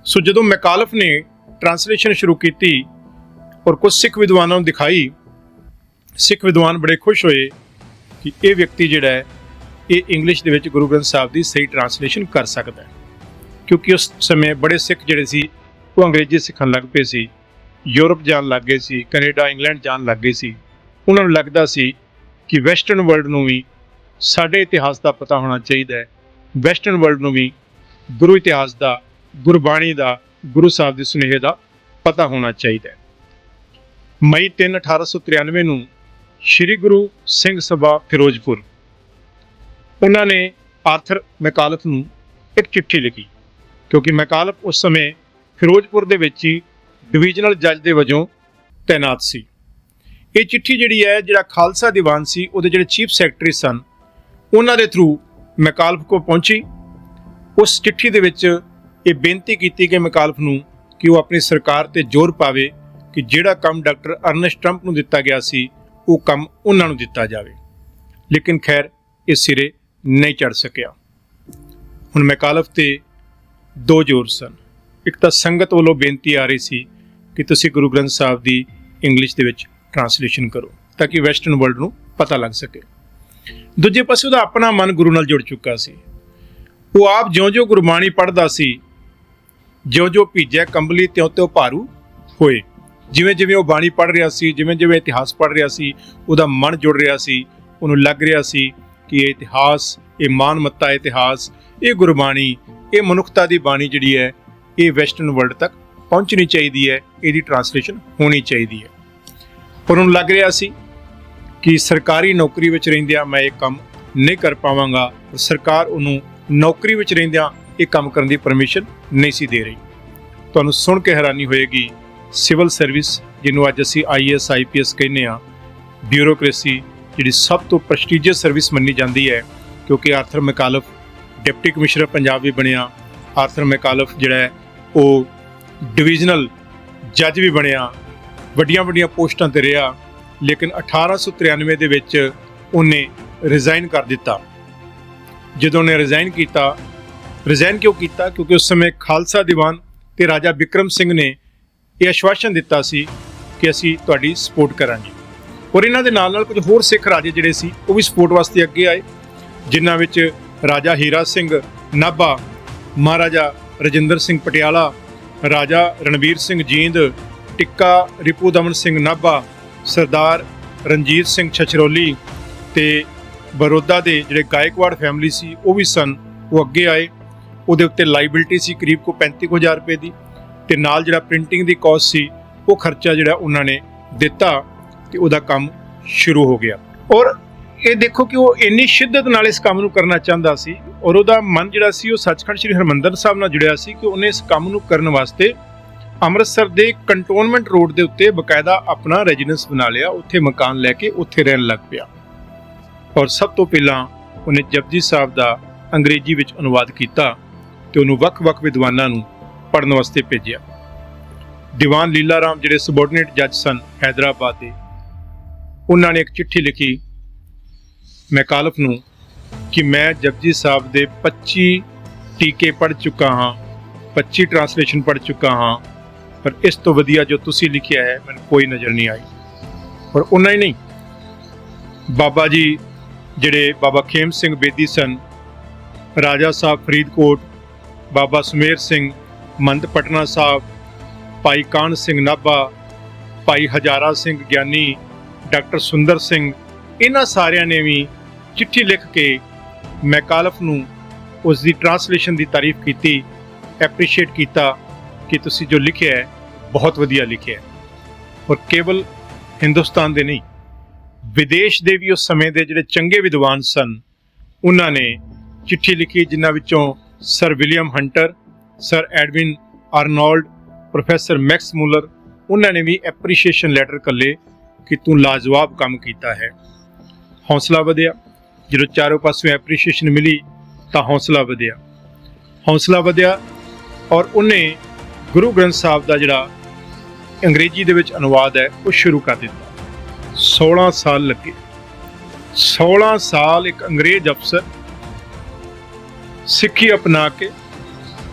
ਸੋ ਜਦੋਂ ਮੈਕਾਲਫ ਨੇ ਟ੍ਰਾਂਸਲੇਸ਼ਨ ਸ਼ੁਰੂ ਕੀਤੀ ਔਰ ਕੁਝ ਸਿੱਖ ਵਿਦਵਾਨਾਂ ਨੂੰ ਦਿਖਾਈ ਸਿੱਖ ਵਿਦਵਾਨ ਬੜੇ ਖੁਸ਼ ਹੋਏ ਕਿ ਇਹ ਵਿਅਕਤੀ ਜਿਹੜਾ ਹੈ, ਇਹ ਇੰਗਲਿਸ਼ ਦੇ ਵਿੱਚ ਗੁਰੂ ਗ੍ਰੰਥ ਸਾਹਿਬ ਦੀ ਸਹੀ ਟ੍ਰਾਂਸਲੇਸ਼ਨ ਕਰ ਸਕਦਾ ਹੈ। ਕਿਉਂਕਿ ਉਸ ਸਮੇਂ ਬੜੇ ਸਿੱਖ ਜਿਹੜੇ ਸੀ, ਉਹ ਅੰਗਰੇਜ਼ੀ ਸਿੱਖਣ ਲੱਗ ਪਏ ਸੀ, ਯੂਰਪ ਜਾਣ ਲੱਗ ਗਏ ਸੀ, ਕੈਨੇਡਾ, ਇੰਗਲੈਂਡ ਜਾਣ ਲੱਗ ਗਏ ਸੀ। ਉਹਨਾਂ ਨੂੰ ਲੱਗਦਾ ਸੀ ਕਿ ਵੈਸਟਰਨ ਵਰਲਡ ਨੂੰ ਵੀ ਸਾਡੇ ਇਤਿਹਾਸ ਦਾ ਪਤਾ ਹੋਣਾ ਚਾਹੀਦਾ ਹੈ। ਵੈਸਟਰਨ ਵਰਲਡ ਨੂੰ ਵੀ ਗੁਰੂ ਇਤਿਹਾਸ ਦਾ, ਗੁਰਬਾਣੀ ਦਾ, ਗੁਰੂ ਸਾਹਿਬ ਦੇ ਸੁਨੇਹੇ ਦਾ ਪਤਾ ਹੋਣਾ ਚਾਹੀਦਾ ਹੈ। ਮਈ 3 1893 ਨੂੰ ਸ੍ਰੀ ਗੁਰੂ ਸਿੰਘ ਸਭਾ ਫਿਰੋਜ਼ਪੁਰ। ਉਹਨਾਂ ਨੇ ਆਰਥਰ ਮੈਕਾਲਫ ਨੂੰ ਇੱਕ ਚਿੱਠੀ ਲਿਖੀ, ਕਿਉਂਕਿ ਮੈਕਾਲਪ ਉਸ ਸਮੇਂ ਫਿਰੋਜ਼ਪੁਰ ਦੇ ਵਿੱਚ ਹੀ ਡਿਵੀਜ਼ਨਲ ਜੱਜ ਦੇ ਵਜੋਂ ਤਾਇਨਾਤ ਸੀ। ਇਹ ਚਿੱਠੀ ਜਿਹੜੀ ਹੈ, ਜਿਹੜਾ ਖਾਲਸਾ ਦੀਵਾਨ ਸੀ, ਉਹਦੇ ਜਿਹੜੇ ਚੀਫ ਸੈਕਟਰੀ ਸਨ, ਉਹਨਾਂ ਦੇ ਥਰੂ ਮੈਕਾਲਪ ਕੋ ਪਹੁੰਚੀ। ਉਸ ਚਿੱਠੀ ਦੇ ਵਿੱਚ ਇਹ ਬੇਨਤੀ ਕੀਤੀ ਕਿ ਮੈਕਾਲਪ ਨੂੰ ਕਿ ਉਹ ਆਪਣੀ ਸਰਕਾਰ ਤੇ ਜ਼ੋਰ ਪਾਵੇ ਕਿ ਜਿਹੜਾ ਕੰਮ ਡਾਕਟਰ ਅਰਨੈਸਟ ਟਰੰਪ ਨੂੰ ਦਿੱਤਾ ਗਿਆ ਸੀ ਉਹ ਕੰਮ ਉਹਨਾਂ ਨੂੰ ਦਿੱਤਾ ਜਾਵੇ। ਲੇਕਿਨ ਖੈਰ ਇਹ ਸਿਰੇ ਨਹੀਂ ਚੜ ਸਕਿਆ। ਹੁਣ ਮੈਕਾਲਫ ਤੇ ਦੋ ਜ਼ੋਰ ਸਨ। ਇੱਕ ਤਾਂ ਸੰਗਤ ਵੱਲੋਂ ਬੇਨਤੀ ਆ ਰਹੀ ਸੀ ਕਿ ਤੁਸੀਂ ਗੁਰੂ ਗ੍ਰੰਥ ਸਾਹਿਬ ਦੀ ਇੰਗਲਿਸ਼ ਦੇ ਵਿੱਚ ਟਰਾਂਸਲੇਸ਼ਨ ਕਰੋ, ਤਾਂ ਕਿ ਵੈਸਟਰਨ ਵਰਲਡ ਨੂੰ ਪਤਾ ਲੱਗ ਸਕੇ। ਦੂਜੇ ਪਾਸੇ ਉਹਦਾ ਆਪਣਾ ਮਨ ਗੁਰੂ ਨਾਲ ਜੁੜ ਚੁੱਕਾ ਸੀ। ਉਹ ਆਪ ਜਿਉਂ-ਜਿਉਂ ਗੁਰਬਾਣੀ ਪੜ੍ਹਦਾ ਸੀ, ਜਿਉਂ-ਜਿਉਂ ਭੀਜਿਆ ਕੰਬਲੀ ਤਿਉਂ-ਤਿਉਂ ਭਾਰੂ ਹੋਏ। ਜਿਵੇਂ-ਜਿਵੇਂ ਉਹ ਬਾਣੀ ਪੜ੍ਹ ਰਿਹਾ ਸੀ ਜਿਵੇਂ-ਜਿਵੇਂ ਇਤਿਹਾਸ ਪੜ੍ਹ ਰਿਹਾ ਸੀ, ਉਹਦਾ ਮਨ ਜੁੜ ਰਿਹਾ ਸੀ, ਉਹਨੂੰ ਲੱਗ ਰਿਹਾ ਸੀ ਕਿ ਇਹ ਇਤਿਹਾਸ, ਇਹ ਮਾਨਮੱਤਾ ਇਤਿਹਾਸ, ਇਹ ਗੁਰਬਾਣੀ, ਇਹ ਮਨੁੱਖਤਾ ਦੀ ਬਾਣੀ ਜਿਹੜੀ ਹੈ, ਇਹ ਵੈਸਟਰਨ ਵਰਲਡ ਤੱਕ ਪਹੁੰਚਣੀ ਚਾਹੀਦੀ ਹੈ, ਇਹਦੀ ਟਰਾਂਸਲੇਸ਼ਨ ਹੋਣੀ ਚਾਹੀਦੀ ਹੈ। ਪਰ ਉਹਨੂੰ ਲੱਗ ਰਿਹਾ ਸੀ ਕਿ ਸਰਕਾਰੀ ਨੌਕਰੀ ਵਿੱਚ ਰਹਿੰਦਿਆਂ ਮੈਂ ਇਹ ਕੰਮ ਨਹੀਂ ਕਰ ਪਾਵਾਂਗਾ ਸਰਕਾਰ ਉਹਨੂੰ ਨੌਕਰੀ ਵਿੱਚ ਰਹਿੰਦਿਆਂ ਇਹ ਕੰਮ ਕਰਨ ਦੀ ਪਰਮਿਸ਼ਨ ਨਹੀਂ ਸੀ ਦੇ ਰਹੀ। ਤੁਹਾਨੂੰ ਸੁਣ ਕੇ ਹੈਰਾਨੀ ਹੋਏਗੀ ਸਿਵਲ ਸਰਵਿਸ, ਜਿਹਨੂੰ ਅੱਜ ਅਸੀਂ ਆਈਐਸ ਆਈਪੀਐਸ ਕਹਿੰਦੇ ਆ ਬਿਊਰੋਕ੍ਰੇਸੀ, ਜਿਹੜੀ ਸਭ ਤੋਂ ਪ੍ਰੈਸਟੀਜੀਅਸ ਸਰਵਿਸ ਮੰਨੀ ਜਾਂਦੀ ਹੈ, ਕਿਉਂਕਿ Arthur Macauliffe deputy commissioner Punjab ਵੀ ਬਣਿਆ, ਆਰਥਰ ਮੈਕਾਲਫ ਜਿਹੜਾ ਉਹ ਡਿਵੀਜ਼ਨਲ ਜੱਜ ਵੀ ਬਣਿਆ, ਵੱਡੀਆਂ ਵੱਡੀਆਂ ਪੋਸਟਾਂ ਤੇ ਰਿਹਾ, ਲੇਕਿਨ 1893 ਦੇ ਵਿੱਚ ਉਹਨੇ ਰਿਜ਼ਾਈਨ ਕਰ ਦਿੱਤਾ। ਜਦੋਂ ਉਹਨੇ ਰਿਜ਼ਾਈਨ ਕੀਤਾ ਰਿਜ਼ਾਈਨ ਕਿਉਂ ਕੀਤਾ? ਕਿਉਂਕਿ ਉਸ ਸਮੇਂ ਖਾਲਸਾ ਦੀਵਾਨ ਤੇ ਰਾਜਾ ਵਿਕਰਮ ਸਿੰਘ ਨੇ ਇਹ ਆਸ਼ਵਾਸਨ ਦਿੱਤਾ ਸੀ ਕਿ ਅਸੀਂ ਤੁਹਾਡੀ ਸਪੋਰਟ ਕਰਾਂਗੇ। ਔਰ ਇਹਨਾਂ ਦੇ ਨਾਲ ਨਾਲ ਕੁਝ ਹੋਰ ਸਿੱਖ ਰਾਜੇ ਜਿਹੜੇ ਸੀ, ਉਹ ਵੀ ਸਪੋਰਟ ਵਾਸਤੇ ਅੱਗੇ ਆਏ, ਜਿਨ੍ਹਾਂ ਵਿੱਚ ਰਾਜਾ ਹੀਰਾ ਸਿੰਘ, ਨਾਭਾ, ਮਹਾਰਾਜਾ ਰਜਿੰਦਰ ਸਿੰਘ ਪਟਿਆਲਾ, ਰਾਜਾ ਰਣਵੀਰ ਸਿੰਘ ਜੀਂਦ, ਟਿੱਕਾ ਰਿਪੂ ਦਮਨ ਸਿੰਘ ਨਾਭਾ, ਸਰਦਾਰ ਰਣਜੀਤ ਸਿੰਘ ਛਛਰੋਲੀ ਤੇ ਬਰੋਦਾ ਦੇ ਜਿਹੜੇ ਗਾਇਕਵਾੜ ਫੈਮਿਲੀ ਸੀ, ਉਹ ਵੀ ਸਨ, ਉਹ ਅੱਗੇ ਆਏ। ਉਹਦੇ ਉੱਤੇ ਲਾਇਬਿਲਟੀ ਸੀ, ਕਰੀਬ ਕੋ 35000 ਰੁਪਏ ਦੀ। ਤੇ ਨਾਲ ਜਿਹੜਾ ਪ੍ਰਿੰਟਿੰਗ ਦੀ ਕਾਸਟ ਸੀ, ਉਹ ਖਰਚਾ ਜਿਹੜਾ ਉਹਨਾਂ ਨੇ ਦਿੱਤਾ ਤੇ ਉਹਦਾ ਕੰਮ ਸ਼ੁਰੂ ਹੋ ਗਿਆ। ਔਰ ਇਹ ਦੇਖੋ ਕਿ ਉਹ ਇੰਨੀ ਸ਼ਿੱਦਤ ਨਾਲ ਇਸ ਕੰਮ ਨੂੰ ਕਰਨਾ ਚਾਹੁੰਦਾ ਸੀ ਔਰ ਉਹਦਾ ਮਨ ਜਿਹੜਾ ਸੀ, ਉਹ ਸੱਚਖੰਡ ਸ੍ਰੀ ਹਰਮੰਦਰ ਸਾਹਿਬ ਨਾਲ ਜੁੜਿਆ ਸੀ ਕਿ ਉਹਨੇ ਇਸ ਕੰਮ ਨੂੰ ਕਰਨ ਵਾਸਤੇ ਅੰਮ੍ਰਿਤਸਰ ਦੇ ਕੰਟੋਨਮੈਂਟ ਰੋਡ ਦੇ ਉੱਤੇ ਬਕਾਇਦਾ ਆਪਣਾ ਰੈਜ਼ੀਡੈਂਸ ਬਣਾ ਲਿਆ, ਉੱਥੇ ਮਕਾਨ ਲੈ ਕੇ ਉੱਥੇ ਰਹਿਣ ਲੱਗ ਪਿਆ। ਔਰ ਸਭ ਤੋਂ ਪਹਿਲਾਂ ਉਹਨੇ ਜਪਜੀ ਸਾਹਿਬ ਦਾ ਅੰਗਰੇਜ਼ੀ ਵਿੱਚ ਅਨੁਵਾਦ ਕੀਤਾ ਤੇ ਉਹਨੂੰ ਵੱਖ-ਵੱਖ ਵਿਦਵਾਨਾਂ ਨੂੰ ਪੜਨ ਵਾਸਤੇ ਭੇਜਿਆ। ਦੀਵਾਨ ਲੀਲਾ ਰਾਮ ਜਿਹੜੇ ਸਬੋਰਡੀਨੇਟ ਜੱਜ ਸਨ ਹైదరాబాద్ ਦੇ, ਉਹਨਾਂ ਨੇ ਇੱਕ ਚਿੱਠੀ ਲਿਖੀ ਮੈਕਾਲਫ ਨੂੰ ਕਿ ਮੈਂ ਜਪਜੀ ਸਾਹਿਬ ਦੇ 25 ਟੀਕੇ ਪੜ ਚੁੱਕਾ ਹਾਂ 25 ਟ੍ਰਾਂਸਲੇਸ਼ਨ ਪੜ ਚੁੱਕਾ ਹਾਂ, ਪਰ ਇਸ ਤੋਂ ਵਧੀਆ ਜੋ ਤੁਸੀਂ ਲਿਖਿਆ ਹੈ, ਮੈਨੂੰ ਕੋਈ ਨਜ਼ਰ ਨਹੀਂ ਆਈ। ਪਰ ਉਹਨਾਂ ਹੀ ਨਹੀਂ, ਬਾਬਾ ਜੀ ਜਿਹੜੇ ਬਾਬਾ ਖੇਮ ਸਿੰਘ ਬੇਦੀ ਸਨ, ਰਾਜਾ ਸਾਹਿਬ ਫਰੀਦਕੋਟ, ਬਾਬਾ ਸੁਮੇਰ ਸਿੰਘ ਮੰਦ ਪਟਨਾ ਸਾਹਿਬ, ਭਾਈ ਕਾਨ ਸਿੰਘ ਨਾਭਾ, ਭਾਈ ਹਜ਼ਾਰਾ ਸਿੰਘ ਗਿਆਨੀ, ਡਾਕਟਰ ਸੁੰਦਰ ਸਿੰਘ, ਇਹਨਾਂ ਸਾਰਿਆਂ ਨੇ ਵੀ ਚਿੱਠੀ ਲਿਖ ਕੇ ਮੈਕਾਲਫ ਨੂੰ ਉਸ ਦੀ ਟਰਾਂਸਲੇਸ਼ਨ ਦੀ ਤਾਰੀਫ ਕੀਤੀ ਐਪਰੀਸ਼ੀਏਟ ਕੀਤਾ ਕਿ ਤੁਸੀਂ ਜੋ ਲਿਖਿਆ ਹੈ, ਬਹੁਤ ਵਧੀਆ ਲਿਖਿਆ ਹੈ। ਔਰ ਕੇਵਲ ਹਿੰਦੁਸਤਾਨ ਦੇ ਨਹੀਂ, ਵਿਦੇਸ਼ ਦੇ ਵੀ ਉਸ ਸਮੇਂ ਦੇ ਜਿਹੜੇ ਚੰਗੇ ਵਿਦਵਾਨ ਸਨ, ਉਹਨਾਂ ਨੇ ਚਿੱਠੀ ਲਿਖੀ ਜਿਨ੍ਹਾਂ ਵਿੱਚੋਂ sir William Hunter sir Edwin Arnold, professor Max Muller, ਉਹਨਾਂ ਨੇ ਵੀ ਐਪਰੀਸ਼ੀਏਸ਼ਨ ਲੈਟਰ ਕੱਲੇ ਕਿ ਤੂੰ ਲਾਜਵਾਬ ਕੰਮ ਕੀਤਾ ਹੈ। ਹੌਸਲਾ ਵਧਿਆ। ਜਦੋਂ ਚਾਰੋਂ ਪਾਸੋਂ ਐਪਰੀਸ਼ੀਏਸ਼ਨ ਮਿਲੀ ਤਾਂ ਹੌਸਲਾ ਵਧਿਆ। ਹੌਸਲਾ ਵਧਿਆ ਔਰ ਉਹਨੇ ਗੁਰੂ ਗ੍ਰੰਥ ਸਾਹਿਬ ਦਾ ਜਿਹੜਾ ਅੰਗਰੇਜ਼ੀ ਦੇ ਵਿੱਚ ਅਨੁਵਾਦ ਹੈ, ਉਹ ਸ਼ੁਰੂ ਕਰ ਦਿੱਤਾ। 16 ਸਾਲ ਲੱਗੇ। 16 ਸਾਲ ਇੱਕ ਅੰਗਰੇਜ਼ ਅਫਸਰ ਸਿੱਖੀ ਅਪਣਾ ਕੇ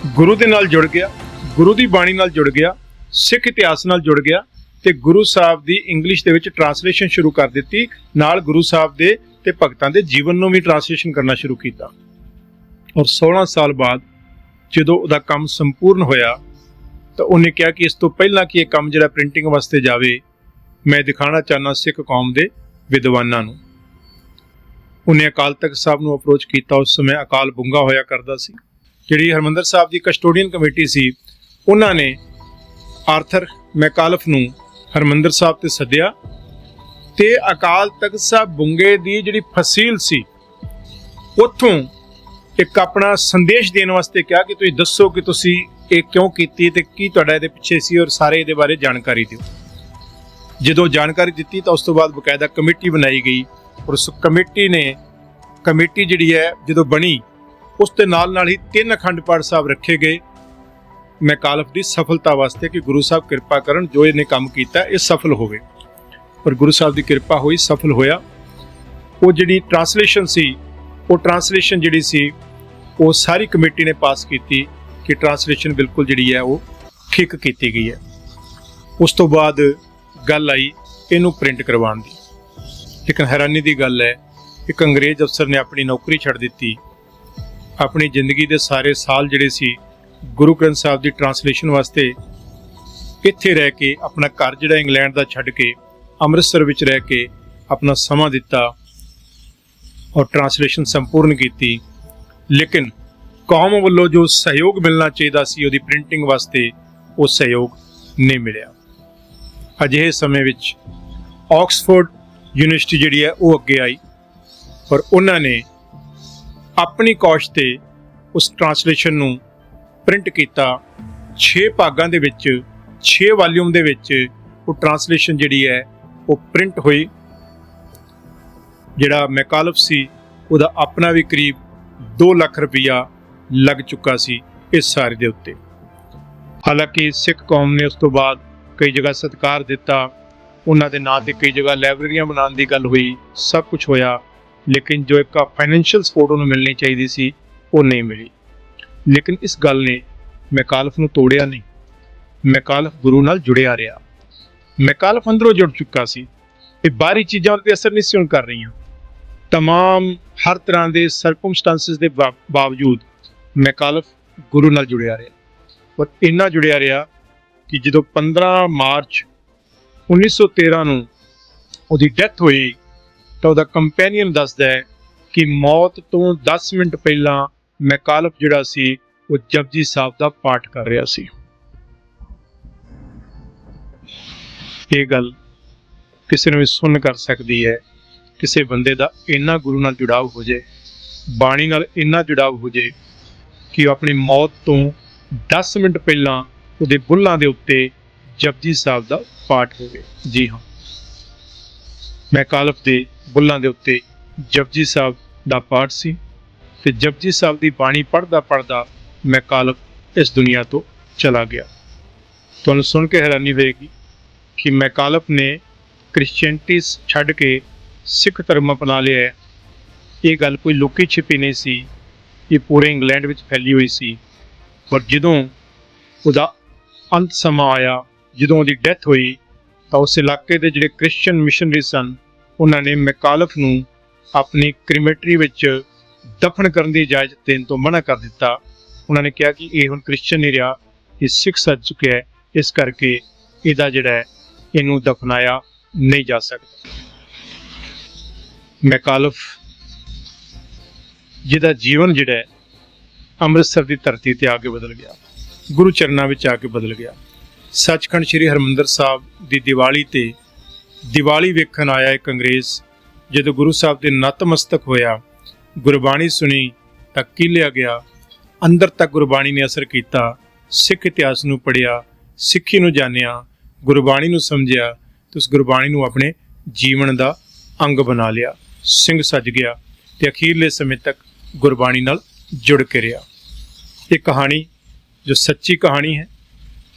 ਗੁਰੂ ਦੇ ਨਾਲ ਜੁੜ ਗਿਆ, ਗੁਰੂ ਦੀ ਬਾਣੀ ਨਾਲ ਜੁੜ ਗਿਆ, ਸਿੱਖ ਇਤਿਹਾਸ ਨਾਲ ਜੁੜ ਗਿਆ ਤੇ ਗੁਰੂ ਸਾਹਿਬ ਦੀ ਇੰਗਲਿਸ਼ ਦੇ ਵਿੱਚ ਟਰਾਂਸਲੇਸ਼ਨ ਸ਼ੁਰੂ ਕਰ ਦਿੱਤੀ, ਨਾਲ ਗੁਰੂ ਸਾਹਿਬ ਦੇ ਤੇ ਭਗਤਾਂ ਦੇ ਜੀਵਨ ਨੂੰ ਵੀ ਟਰਾਂਸਲੇਸ਼ਨ ਕਰਨਾ ਸ਼ੁਰੂ ਕੀਤਾ। ਔਰ 16 ਸਾਲ ਬਾਅਦ ਜਦੋਂ ਉਹਦਾ ਕੰਮ ਸੰਪੂਰਨ ਹੋਇਆ, ਤਾਂ ਉਹਨੇ ਕਿਹਾ ਕਿ ਇਸ ਤੋਂ ਪਹਿਲਾਂ ਕਿ ਇਹ ਕੰਮ ਜਿਹੜਾ ਪ੍ਰਿੰਟਿੰਗ ਵਾਸਤੇ ਜਾਵੇ, ਮੈਂ ਦਿਖਾਣਾ ਚਾਹਨਾ ਸਿੱਖ ਕੌਮ ਦੇ ਵਿਦਵਾਨਾਂ ਨੂੰ। ਉਹਨੇ ਅਕਾਲ ਤਖਤ ਸਾਹਿਬ ਨੂੰ ਅਪਰੋਚ ਕੀਤਾ, ਉਸ ਸਮੇਂ ਅਕਾਲ ਬੁੰਗਾ ਹੋਇਆ ਕਰਦਾ ਸੀ। ਜਿਹੜੀ ਹਰਮੰਦਰ ਸਾਹਿਬ ਦੀ ਕਸਟੋਡੀਅਨ ਕਮੇਟੀ ਸੀ, ਉਹਨਾਂ ਨੇ ਆਰਥਰ ਮੈਕਾਲਫ ਨੂੰ ਹਰਮੰਦਰ ਸਾਹਿਬ ਤੇ ਸੱਦਿਆ ਤੇ ਅਕਾਲ ਤਖਤ ਸਾਹਿਬ ਬੁੰਗੇ ਦੀ ਜਿਹੜੀ ਫਸੀਲ ਸੀ, ਉੱਥੋਂ ਇੱਕ ਆਪਣਾ ਸੰਦੇਸ਼ ਦੇਣ ਵਾਸਤੇ ਕਿਹਾ ਕਿ ਤੁਸੀਂ ਦੱਸੋ ਕਿ ਤੁਸੀਂ ਇਹ ਕਿਉਂ ਕੀਤੀ ਤੇ ਕੀ ਤੁਹਾਡਾ ਇਹਦੇ ਪਿੱਛੇ ਸੀ ਔਰ ਸਾਰੇ ਇਹਦੇ ਬਾਰੇ ਜਾਣਕਾਰੀ ਦਿਓ। ਜਦੋਂ ਜਾਣਕਾਰੀ ਦਿੱਤੀ ਤਾਂ ਉਸ ਤੋਂ ਬਾਅਦ ਬਕਾਇਦਾ ਕਮੇਟੀ ਬਣਾਈ ਗਈ ਔਰ ਉਸ ਕਮੇਟੀ ਨੇ, ਕਮੇਟੀ ਜਿਹੜੀ ਹੈ ਜਦੋਂ ਬਣੀ ਉਸ ਦੇ ਨਾਲ ਨਾਲ ਹੀ ਤਿੰਨ ਅਖੰਡ ਪਾਠ ਸਾਹਿਬ ਰੱਖੇ ਗਏ। ਮੈਕਾਲਫ ਦੀ ਸਫਲਤਾ ਵਾਸਤੇ ਕਿ ਗੁਰੂ ਸਾਹਿਬ ਕਿਰਪਾ ਕਰਨ ਜੋ ਇਹਨੇ ਕੰਮ ਕੀਤਾ, ਇਹ ਸਫਲ ਹੋਵੇ। ਪਰ ਗੁਰੂ ਸਾਹਿਬ ਦੀ ਕਿਰਪਾ ਹੋਈ, ਸਫਲ ਹੋਇਆ। ਉਹ ਜਿਹੜੀ ਟਰਾਂਸਲੇਸ਼ਨ ਸੀ, ਉਹ ਟਰਾਂਸਲੇਸ਼ਨ ਜਿਹੜੀ ਸੀ, ਉਹ ਸਾਰੀ ਕਮੇਟੀ ਨੇ ਪਾਸ ਕੀਤੀ ਕਿ ਟਰਾਂਸਲੇਸ਼ਨ ਬਿਲਕੁਲ ਜਿਹੜੀ ਹੈ ਉਹ ਠੀਕ ਕੀਤੀ ਗਈ ਹੈ। ਉਸ ਤੋਂ ਬਾਅਦ ਗੱਲ ਆਈ ਇਹਨੂੰ ਪ੍ਰਿੰਟ ਕਰਵਾਉਣ ਦੀ। ਲੇਕਿਨ ਹੈਰਾਨੀ ਦੀ ਗੱਲ ਹੈ, ਇੱਕ ਅੰਗਰੇਜ਼ ਅਫਸਰ ਨੇ ਆਪਣੀ ਨੌਕਰੀ ਛੱਡ ਦਿੱਤੀ। ਆਪਣੀ ਜ਼ਿੰਦਗੀ ਦੇ ਸਾਰੇ ਸਾਲ ਜਿਹੜੇ ਸੀ, ਗੁਰੂ ਗ੍ਰੰਥ ਸਾਹਿਬ ਦੀ ਟਰਾਂਸਲੇਸ਼ਨ ਵਾਸਤੇ ਇੱਥੇ ਰਹਿ ਕੇ, ਆਪਣਾ ਘਰ ਜਿਹੜਾ ਇੰਗਲੈਂਡ ਦਾ ਛੱਡ ਕੇ, ਅੰਮ੍ਰਿਤਸਰ ਵਿੱਚ ਰਹਿ ਕੇ ਆਪਣਾ ਸਮਾਂ ਦਿੱਤਾ ਔਰ ਟਰਾਂਸਲੇਸ਼ਨ ਸੰਪੂਰਨ ਕੀਤੀ। ਲੇਕਿਨ ਕੌਮ ਵੱਲੋਂ ਜੋ ਸਹਿਯੋਗ ਮਿਲਣਾ ਚਾਹੀਦਾ ਸੀ, ਉਹਦੀ ਪ੍ਰਿੰਟਿੰਗ ਵਾਸਤੇ ਉਹ ਸਹਿਯੋਗ ਨਹੀਂ ਮਿਲਿਆ। ਅਜਿਹੇ ਸਮੇਂ ਵਿੱਚ ਆਕਸਫੋਰਡ ਯੂਨੀਵਰਸਿਟੀ ਜਿਹੜੀ ਹੈ, ਉਹ ਅੱਗੇ ਆਈ ਔਰ ਉਹਨਾਂ ਨੇ ਆਪਣੀ ਕੌਸ਼ ਤੇ ਉਸ ਟਰਾਂਸਲੇਸ਼ਨ ਨੂੰ ਪ੍ਰਿੰਟ ਕੀਤਾ। 6 ਭਾਗਾਂ ਦੇ ਵਿੱਚ 6 ਵਾਲੀਅਮ ਦੇ ਵਿੱਚ ਉਹ ਟਰਾਂਸਲੇਸ਼ਨ ਜਿਹੜੀ ਹੈ, ਉਹ ਪ੍ਰਿੰਟ ਹੋਈ। ਜਿਹੜਾ ਮੈਕਾਲਫ ਸੀ, ਉਹਦਾ ਆਪਣਾ ਵੀ ਕਰੀਬ 2 ਲੱਖ ਰੁਪਈਆ ਲੱਗ ਚੁੱਕਾ ਸੀ ਇਸ ਸਾਰੇ ਦੇ ਉੱਤੇ। ਹਾਲਾਂਕਿ ਸਿੱਖ ਕੌਮ ਨੇ ਉਸ ਤੋਂ ਬਾਅਦ ਕਈ ਜਗ੍ਹਾ ਸਤਿਕਾਰ ਦਿੱਤਾ। ਉਹਨਾਂ ਦੇ ਨਾਂ ਤੇ ਕਈ ਜਗ੍ਹਾ ਲਾਇਬ੍ਰੇਰੀਆਂ ਬਣਾਉਣ ਦੀ ਗੱਲ ਹੋਈ। ਸਭ ਕੁਝ ਹੋਇਆ। ਲੇਕਿਨ ਜੋ ਇੱਕ ਫਾਈਨੈਂਸ਼ੀਅਲ ਸਪੋਰਟ ਉਹਨੂੰ ਮਿਲਣੀ ਚਾਹੀਦੀ ਸੀ ਉਹ ਨਹੀਂ ਮਿਲੀ ਲੇਕਿਨ ਇਸ ਗੱਲ ਨੇ ਮੈਕਾਲਫ ਨੂੰ ਤੋੜਿਆ ਨਹੀਂ ਮੈਕਾਲਫ ਗੁਰੂ ਨਾਲ ਜੁੜਿਆ ਰਿਹਾ ਮੈਕਾਲਫ ਅੰਦਰੋਂ ਜੁੜ ਚੁੱਕਾ ਸੀ ਇਹ ਬਾਹਰੀ ਚੀਜ਼ਾਂ ਉੱਤੇ ਅਸਰ ਨਹੀਂ ਸੀ ਹੁਣ ਕਰ ਰਹੀਆਂ तमाम ਹਰ ਤਰ੍ਹਾਂ ਦੇ ਸਰਕਮਸਟੈਂਸਸ ਦੇ ਬਾ- ਬਾਵਜੂਦ ਮੈਕਾਲਫ ਗੁਰੂ ਨਾਲ ਜੁੜਿਆ ਰਿਹਾ ਪਰ ਇੰਨਾ ਜੁੜਿਆ ਰਿਹਾ ਕਿ ਜਦੋਂ 15 ਮਾਰਚ 1913 ਨੂੰ ਉਹਦੀ ਡੈਥ ਹੋਈ ਤਾਂ ਉਹਦਾ ਕੰਪੈਨੀਅਨ ਦੱਸਦਾ ਹੈ ਕਿ ਮੌਤ ਤੋਂ 10 ਮਿੰਟ ਪਹਿਲਾਂ ਮੈਕਾਲਫ ਜਿਹੜਾ ਸੀ, ਉਹ ਜਪਜੀ ਸਾਹਿਬ ਦਾ ਪਾਠ ਕਰ ਰਿਹਾ ਸੀ। ਇਹ ਗੱਲ ਕਿਸੇ ਨੂੰ ਵੀ ਸੁਣ ਕਰ ਸਕਦੀ ਹੈ। ਕਿਸੇ ਬੰਦੇ ਦਾ ਇੰਨਾ ਗੁਰੂ ਨਾਲ ਜੁੜਾਵ ਹੋ ਜੇ, ਬਾਣੀ ਨਾਲ ਇੰਨਾ ਜੁੜਾਵ ਹੋ ਜੇ ਕਿ ਉਹ ਆਪਣੀ ਮੌਤ ਤੋਂ 10 ਮਿੰਟ ਪਹਿਲਾਂ ਉਹਦੇ ਬੁੱਲਾਂ ਦੇ ਉੱਤੇ ਜਪਜੀ ਸਾਹਿਬ ਦਾ ਪਾਠ ਹੋਵੇ। ਜੀ ਹਾਂ। ਮੈਂ ਕਾਲਫ ਦੇ ਬੁੱਲਾਂ ਦੇ ਉੱਤੇ ਜਪਜੀ ਸਾਹਿਬ ਦਾ ਪਾਠ ਸੀ ਤੇ ਜਪਜੀ ਸਾਹਿਬ ਦੀ ਬਾਣੀ ਪੜ੍ਹਦਾ ਪੜ੍ਹਦਾ ਮੈਂ ਕਾਲਫ ਇਸ ਦੁਨੀਆ ਤੋਂ ਚਲਾ ਗਿਆ। ਤੁਹਾਨੂੰ ਸੁਣ ਕੇ ਹੈਰਾਨੀ ਹੋਏਗੀ ਕਿ ਮੈਕਾਲਫ ਨੇ ਕ੍ਰਿਸਚੀਅਨਟੀ ਛੱਡ ਕੇ ਸਿੱਖ ਧਰਮ ਅਪਣਾ ਲਿਆ ਇਹ ਗੱਲ ਕੋਈ ਲੁਕੀ ਛਿਪੀ ਨਹੀਂ ਸੀ ਇਹ ਪੂਰੇ ਇੰਗਲੈਂਡ ਵਿੱਚ ਫੈਲੀ ਹੋਈ ਸੀ। ਪਰ ਜਦੋਂ ਉਹਦਾ ਅੰਤ ਸਮਾਂ ਆਇਆ, ਜਦੋਂ ਉਹਦੀ ਡੈਥ ਹੋਈ, ਤਾਂ ਉਸ ਇਲਾਕੇ ਦੇ ਜਿਹੜੇ ਕ੍ਰਿਸਚੀਅਨ ਮਿਸ਼ਨਰੀ ਸਨ ਉਹਨਾਂ ਨੇ ਮੈਕਾਲਫ ਨੂੰ ਆਪਣੀ ਕ੍ਰੀਮੇਟਰੀ ਵਿੱਚ ਦਫਨ ਕਰਨ ਦੀ ਇਜਾਜ਼ਤ ਦੇਣ ਤੋਂ ਮਨਾ ਕਰ ਦਿੱਤਾ। ਉਹਨਾਂ ਨੇ ਕਿਹਾ ਕਿ ਇਹ ਹੁਣ ਕ੍ਰਿਸਚੀਅਨ ਨਹੀਂ ਰਿਹਾ, ਇਹ ਸਿੱਖ ਸੱਜ ਚੁੱਕਿਆ ਹੈ, ਇਸ ਕਰਕੇ ਇਹਦਾ ਜਿਹੜਾ ਇਹਨੂੰ ਦਫਨਾਇਆ ਨਹੀਂ ਜਾ ਸਕਦਾ। ਮੈਕਾਲਫ ਜਿਹਦਾ ਜੀਵਨ ਜਿਹੜਾ ਅੰਮ੍ਰਿਤਸਰ ਦੀ ਧਰਤੀ ਤੇ ਆ ਕੇ ਬਦਲ ਗਿਆ। ਗੁਰੂ ਚਰਨਾਂ ਵਿੱਚ ਆ ਕੇ ਬਦਲ ਗਿਆ। ਸੱਚਖੰਡ ਸ੍ਰੀ ਹਰਮੰਦਰ ਸਾਹਿਬ ਦੀ ਦੀਵਾਲੀ ਤੇ ਦੀਵਾਲੀ ਵੇਖਣ ਆਇਆ ਇੱਕ ਅੰਗਰੇਜ਼। ਜਦੋਂ ਗੁਰੂ ਸਾਹਿਬ ਦੇ ਨਤਮਸਤਕ ਹੋਇਆ, ਗੁਰਬਾਣੀ ਸੁਣੀ ਤਾਂ ਕੀਲਿਆ ਗਿਆ। ਅੰਦਰ ਤੱਕ ਗੁਰਬਾਣੀ ਨੇ ਅਸਰ ਕੀਤਾ। ਸਿੱਖ ਇਤਿਹਾਸ ਨੂੰ ਪੜਿਆ ਸਿੱਖੀ ਨੂੰ ਜਾਣਿਆ, ਗੁਰਬਾਣੀ ਨੂੰ ਸਮਝਿਆ ਤੇ ਉਸ ਗੁਰਬਾਣੀ ਨੂੰ ਆਪਣੇ ਜੀਵਨ ਦਾ ਅੰਗ ਬਣਾ ਲਿਆ। ਸਿੰਘ ਸੱਜ ਗਿਆ ਤੇ ਅਖੀਰਲੇ ਸਮੇਂ ਤੱਕ ਗੁਰਬਾਣੀ ਨਾਲ ਜੁੜ ਕੇ ਰਿਹਾ। ਇਹ ਕਹਾਣੀ ਜੋ ਸੱਚੀ ਕਹਾਣੀ ਹੈ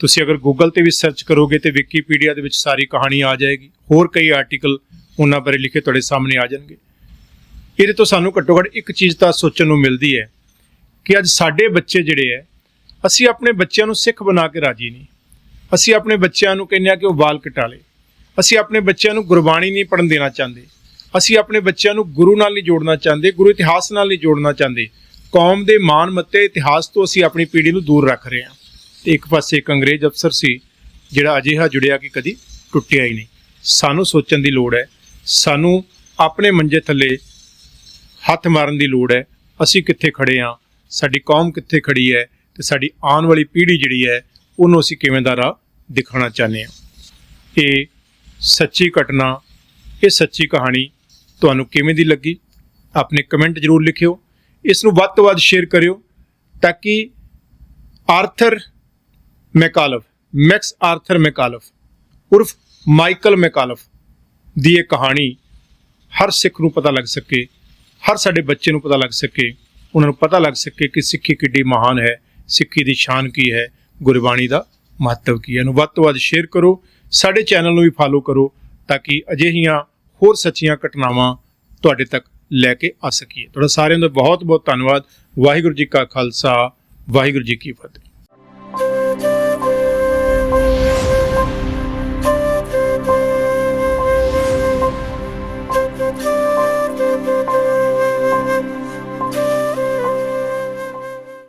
ਤੁਸੀਂ ਅਗਰ ਗੂਗਲ ਤੇ ਵੀ ਸਰਚ ਕਰੋਗੇ ਤੇ ਵਿਕੀਪੀਡੀਆ ਦੇ ਵਿੱਚ ਸਾਰੀ ਕਹਾਣੀ ਆ ਜਾਏਗੀ, ਹੋਰ ਕਈ ਆਰਟੀਕਲ ਉਹਨਾਂ ਬਾਰੇ ਲਿਖੇ ਤੁਹਾਡੇ ਸਾਹਮਣੇ ਆ ਜਾਣਗੇ। ਇਹਦੇ ਤੋਂ ਸਾਨੂੰ ਘੱਟੋ ਘੱਟ ਇੱਕ ਚੀਜ਼ ਤਾਂ ਸੋਚਣ ਨੂੰ ਮਿਲਦੀ ਹੈ ਕਿ ਅੱਜ ਸਾਡੇ ਬੱਚੇ ਜਿਹੜੇ ਹੈ, ਅਸੀਂ ਆਪਣੇ ਬੱਚਿਆਂ ਨੂੰ ਸਿੱਖ ਬਣਾ ਕੇ ਰਾਜੀ ਨਹੀਂ। ਅਸੀਂ ਆਪਣੇ ਬੱਚਿਆਂ ਨੂੰ ਕਹਿੰਦੇ ਆ ਕਿ ਉਹ ਵਾਲ ਕਟਾ ਲੇ। ਅਸੀਂ ਆਪਣੇ ਬੱਚਿਆਂ ਨੂੰ ਗੁਰਬਾਣੀ ਨਹੀਂ ਪੜਨ ਦੇਣਾ ਚਾਹੁੰਦੇ। ਅਸੀਂ ਆਪਣੇ ਬੱਚਿਆਂ ਨੂੰ ਗੁਰੂ ਨਾਲ ਨਹੀਂ ਜੋੜਨਾ ਚਾਹੁੰਦੇ, ਗੁਰੂ ਇਤਿਹਾਸ ਨਾਲ ਨਹੀਂ ਜੋੜਨਾ ਚਾਹੁੰਦੇ। ਕੌਮ ਦੇ ਮਾਣ ਮੱਤੇ ਇਤਿਹਾਸ ਤੋਂ ਅਸੀਂ ਆਪਣੀ ਪੀੜ੍ਹੀ ਨੂੰ ਦੂਰ ਰੱਖ ਰਹੇ ਹਾਂ। ਤੇ ਇੱਕ ਪਾਸੇ ਇੱਕ ਅੰਗਰੇਜ਼ ਅਫਸਰ ਸੀ ਜਿਹੜਾ ਅਜਿਹਾ ਜੁੜਿਆ ਕਿ ਕਦੀ ਟੁੱਟਿਆ ਹੀ ਨਹੀਂ। ਸਾਨੂੰ ਸੋਚਣ ਦੀ ਲੋੜ ਹੈ। ਸਾਨੂੰ ਆਪਣੇ ਮੰਜੇ ਥੱਲੇ ਹੱਥ ਮਾਰਨ ਦੀ ਲੋੜ ਹੈ। ਅਸੀਂ ਕਿੱਥੇ ਖੜੇ ਹਾਂ? ਸਾਡੀ ਕੌਮ ਕਿੱਥੇ ਖੜੀ ਹੈ? ਤੇ ਸਾਡੀ ਆਉਣ ਵਾਲੀ ਪੀੜ੍ਹੀ ਜਿਹੜੀ ਹੈ, ਉਹਨੂੰ ਅਸੀਂ ਕਿਵੇਂ ਦਾ ਰਾਹ ਦਿਖਾਉਣਾ ਚਾਹੁੰਦੇ ਹਾਂ? ਇਹ ਸੱਚੀ ਘਟਨਾ, ਇਹ ਸੱਚੀ ਕਹਾਣੀ ਤੁਹਾਨੂੰ ਕਿਵੇਂ ਦੀ ਲੱਗੀ? ਆਪਣੇ ਕਮੈਂਟ ਜ਼ਰੂਰ ਲਿਖਿਓ। ਇਸ ਨੂੰ ਵੱਧ ਤੋਂ ਵੱਧ ਸ਼ੇਅਰ ਕਰਿਓ ਤਾਂ ਕਿ Arthur Macauliffe Max Arthur Macauliffe ਉਰਫ ਮਾਈਕਲ ਮੈਕਾਲਫ ਦੀ ਇਹ ਕਹਾਣੀ ਹਰ ਸਿੱਖ ਨੂੰ ਪਤਾ ਲੱਗ ਸਕੇ, ਹਰ ਸਾਡੇ ਬੱਚੇ ਨੂੰ ਪਤਾ ਲੱਗ ਸਕੇ, ਉਹਨਾਂ ਨੂੰ ਪਤਾ ਲੱਗ ਸਕੇ ਕਿ ਸਿੱਖੀ ਕਿੱਡੀ ਮਹਾਨ ਹੈ, ਸਿੱਖੀ ਦੀ ਸ਼ਾਨ ਕੀ ਹੈ, ਗੁਰਬਾਣੀ ਦਾ ਮਹੱਤਵ ਕੀ ਹੈ। ਇਹਨੂੰ ਵੱਧ ਤੋਂ ਵੱਧ ਸ਼ੇਅਰ ਕਰੋ, ਸਾਡੇ ਚੈਨਲ ਨੂੰ ਵੀ ਫਾਲੋ ਕਰੋ ਤਾਂ ਕਿ ਅਜਿਹੀਆਂ ਹੋਰ ਸੱਚੀਆਂ ਘਟਨਾਵਾਂ ਤੁਹਾਡੇ ਤੱਕ ਲੈ ਕੇ ਆ ਸਕੀਏ। ਤੁਹਾਡਾ ਸਾਰਿਆਂ ਦਾ ਬਹੁਤ ਬਹੁਤ ਧੰਨਵਾਦ। ਵਾਹਿਗੁਰੂ ਜੀ ਕਾ ਖਾਲਸਾ, ਵਾਹਿਗੁਰੂ ਜੀ ਕੀ ਫਤਿਹ।